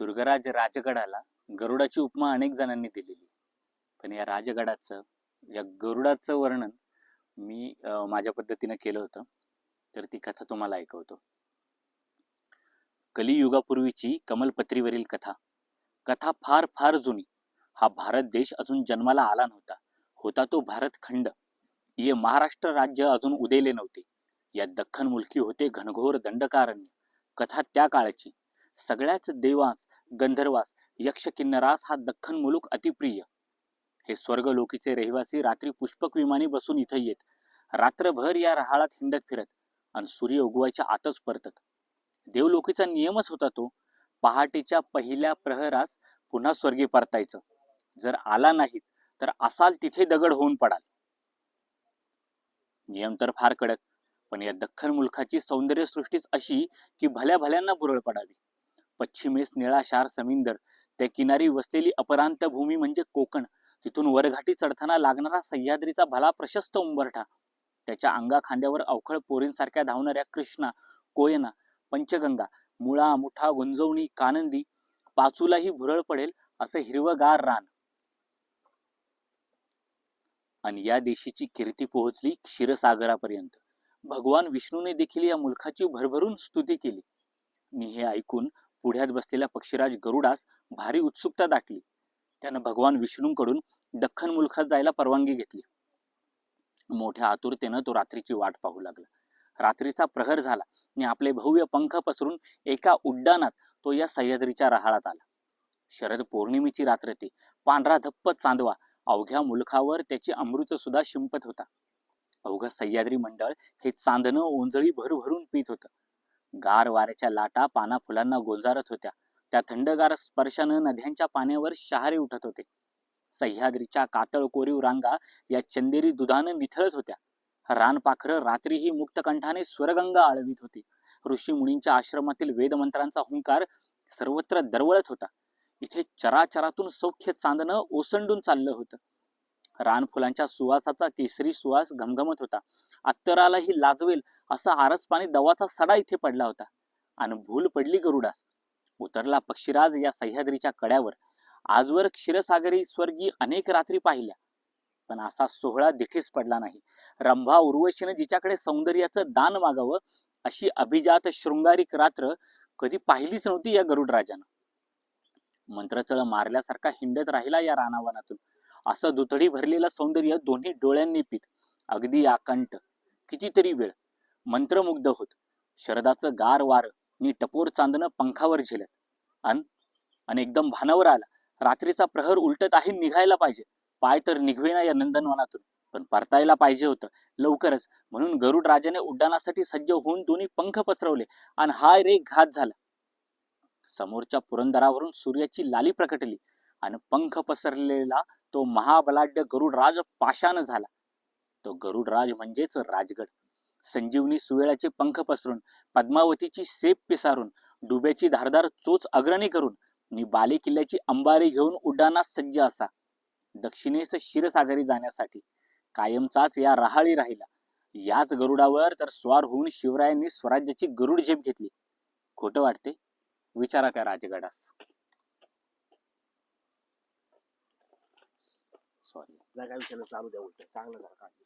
दुर्गराज राजगडाला गरुडाची उपमा अनेक जणांनी दिलेली. पण या राजगडाचं या गरुडाचं वर्णन मी माझ्या पद्धतीनं केलं होतं. तर ती कथा तुम्हाला ऐकवतो. कलियुगापूर्वीची कमलपत्रीवरील कथा. कथा फार फार जुनी. हा भारत देश अजून जन्माला आला नव्हता. होता तो भारत खंड. ये महाराष्ट्र राज्य अजून उदेले नव्हते. या दख्खन मुलकी होते घनघोर दंडकारण्य. कथा त्या काळाची. सगळ्याच देवास गंधर्वास यक्ष किन्नरास हा दख्खन मुलूक अतिप्रिय. हे स्वर्ग लोकीचे रहिवासी रात्री पुष्पक विमानी बसून इथं येत रात्रभर या रहाळात हिंडत फिरत आणि सूर्य उगवायच्या आतच परतत. देवलोकीचा नियमच होता तो पहाटेच्या पहिल्या प्रहरास पुन्हा स्वर्गी परतायचं. जर आला नाहीत तर असाल तिथे दगड होऊन पडाल. नियम तर फार कडक पण या दख्खन मुलखाची सौंदर्य सृष्टीच अशी की भल्या भल्यांना बुरळ पडावी. पश्चिमेस निळाशार समिंदर. त्या किनारी वसलेली अपरांत भूमी म्हणजे कोकण. तिथून वरघाटी चढताना लागणारा सह्याद्रीचा भला प्रशस्त उंबरठा. त्याच्या अंगा खांद्यावर अवखळ पोरींसारख्या धावणाऱ्या कृष्णा कोयना पंचगंगा मुळा मुठा गुंजवणी कानंदी पाचूलाही भुरळ पडेल असं हिरवगार रान. आणि या देशीची कीर्ती पोहोचली क्षीरसागरापर्यंत. भगवान विष्णूने देखील या मुलखाची भरभरून स्तुती केली. मी हे ऐकून पुढ्यात बसलेल्या पक्षीराज गरुडास भारी उत्सुकता दाटली त्यानं भगवान विष्णूंकडून दख्खन मुलखात जायला परवानगी घेतली. मोठ्या आतुरतेनं तो रात्रीची वाट पाहू लागला. रात्रीचा प्रहर झाला आणि आपले भव्य पंख पसरून एका उड्डाणात तो या सह्याद्रीच्या रहाळात आला. शरद पौर्णिमेची रात्र ती. पांढरा धप्प चांदवा. अवघ्या मुलखावर त्याची अमृत सुद्धा शिंपत होता. अवघ सह्याद्री मंडळ हे चांदणं ओंजळी भरभरून पित होतं. गार वाऱ्याच्या लाटा पाना फुलांना गोंजारत होत्या. त्या थंडगार स्पर्शानं नद्यांच्या पाण्यावर शहारे उठत होते. सह्याद्रीच्या कातळ कोरीव रांगा या चंदेरी दुधानं निथळत होत्या. रानपाखरं रात्रीही मुक्तकंठाने स्वरगंगा आळवीत होती. ऋषी मुनींच्या आश्रमातील वेदमंत्रांचा हुंकार सर्वत्र दरवळत होता. इथे चराचरातून सौख्य चांदणं ओसंडून चाललं होतं. रानफुलांच्या सुवासाचा केसरी सुवास घमघमत होता. अत्तरालाही लाजवेल असा आरस पाणी दवाचा सडा इथे पडला होता. आणि भूल पडली गरुडास. उतरला पक्षीराज या सह्याद्रीच्या कड्यावर. आजवर क्षीरसागरी स्वर्गी अनेक रात्री पाहिल्या. पण असा सोहळा दिठीस पडला नाही. रंभा उर्वशीनं जिच्याकडे सौंदर्याचं दान मागावं अशी अभिजात शृंगारिक रात्र कधी पाहिलीच नव्हती या गरुड राजानं मंत्रचळ मारल्यासारखा हिंडत राहिला या रानावनातून. असं दुथडी भरलेलं सौंदर्य दोन्ही डोळ्यांनी पित. अगदी आकंठ. कितीतरी वेळ. मंत्रमुग्ध होत. शरदाचं गार वार नि टपोर चांदणं पंखावर झेलत. अन आणि एकदम भानावर आला. रात्रीचा प्रहर उलटत आहे निघायला पाहिजे. पाय तर निघवेना या नंदनवनातून. पण परतायला पाहिजे होतं. लवकरच. म्हणून गरुड राजाने उड्डाणासाठी सज्ज होऊन दोन्ही पंख पसरवले. आणि हाय रे घात झाला. समोरच्या पुरंदरावरून सूर्याची लाली प्रकटली. आणि पंख पसरलेला तो महाबलाढ्य गरुडराज पाशान झाला. तो गरुडराज म्हणजेच राजगड. संजीवनी सुवेळाचे पंख पसरून पद्मावतीची सेप पिसारून डुब्याची धारदार चोच अग्रणी करून नि बाले किल्ल्याची अंबारी घेऊन उड्डाणास सज्ज असा. दक्षिणेस क्षीरसागरी जाण्यासाठी कायमचाच या रहाळी राहिला. याच गरुडावर तर स्वार होऊन शिवरायांनी स्वराज्याची गरुड झेप घेतली. खोटं वाटते विचारा त्या राजगडास. सॉरी जागा विषयाला चालू द्या उलट चांगलं झालं